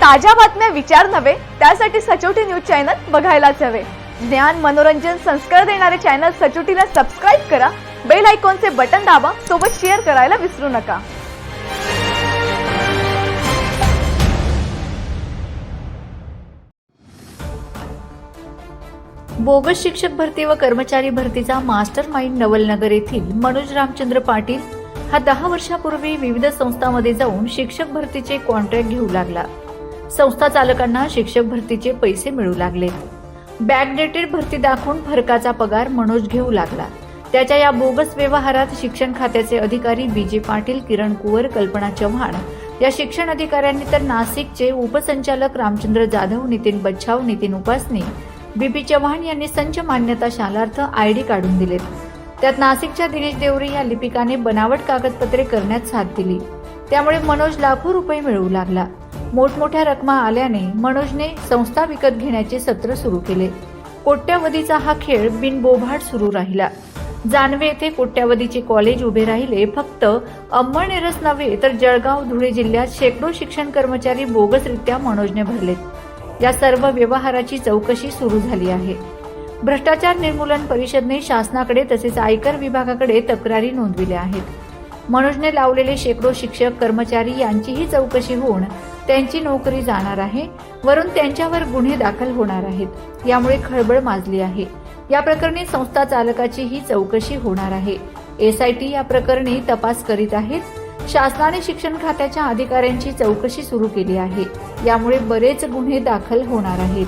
ताज्या बातम्या विचार नव्हे त्यासाठी सचोटी न्यूज चॅनल बघायलाच हवे. ज्ञान मनोरंजन संस्कार देणारे चॅनल सचोटीला सबस्क्राईब करा बेल आयकॉनचे बटन दाबा सोबत शेअर करायला विसरू नका. बोगस शिक्षक भरती व कर्मचारी भरतीचा मास्टर माइंड नवलनगर येथील मनोज रामचंद्र पाटील हा दहा वर्षापूर्वी विविध संस्थांमध्ये जाऊन शिक्षक भरतीचे कॉन्ट्रॅक्ट घेऊ लागला. संस्था चालकांना शिक्षक भरतीचे पैसे मिळू लागले. बॅकडेटेड भरती दाखवून फरकाचा पगार मनोज घेऊ लागला. त्याच्या या बोगस व्यवहारात शिक्षण खात्याचे अधिकारी बी जे पाटील किरण कुवर कल्पना चव्हाण या शिक्षण अधिकाऱ्यांनी तर नाशिकचे उपसंचालक रामचंद्र जाधव नितीन बच्छाव नितीन उपासनी बीपी चव्हाण यांनी संच मान्यता शालार्थ आय डी काढून दिलेत. त्यात नाशिकच्या दिनेश देवरे या लिपिकाने बनावट कागदपत्रे करण्यात साथ दिली. त्यामुळे मनोज लाखो रुपये मिळवू लागला. मोठमोठ्या रकमा आल्याने मनोजने संस्था विकत घेण्याचे सत्र सुरू केले. कोट्यावधीचा हा खेळ बिनबोभाट सुरू राहिला. जानवे येथे कोट्यावधीचे कॉलेज उभे राहिले. फक्त अंमळनेरच नव्हे तर जळगाव धुळे जिल्ह्यात शेकडो शिक्षण कर्मचारी बोगसरित्या मनोजने भरलेत. या सर्व व्यवहाराची चौकशी सुरू झाली आहे. भ्रष्टाचार निर्मूलन परिषदने शासनाकडे तसेच आयकर विभागाकडे तक्रारी नोंदविल्या आहेत. मनोजने लावलेले शेकडो शिक्षक कर्मचारी यांचीही चौकशी होऊन त्यांची नोकरी जाणार आहे वरून त्यांच्यावर गुन्हे दाखल होणार आहेत. यामुळे खळबळ माजली आहे. या प्रकरणी संस्था चालकाची ही चौकशी होणार आहे. एसआयटी या प्रकरणी तपास करीत आहेत. शासनाने शिक्षण खात्याच्या अधिकाऱ्यांची चौकशी सुरू केली आहे. यामुळे बरेच गुन्हे दाखल होणार आहेत.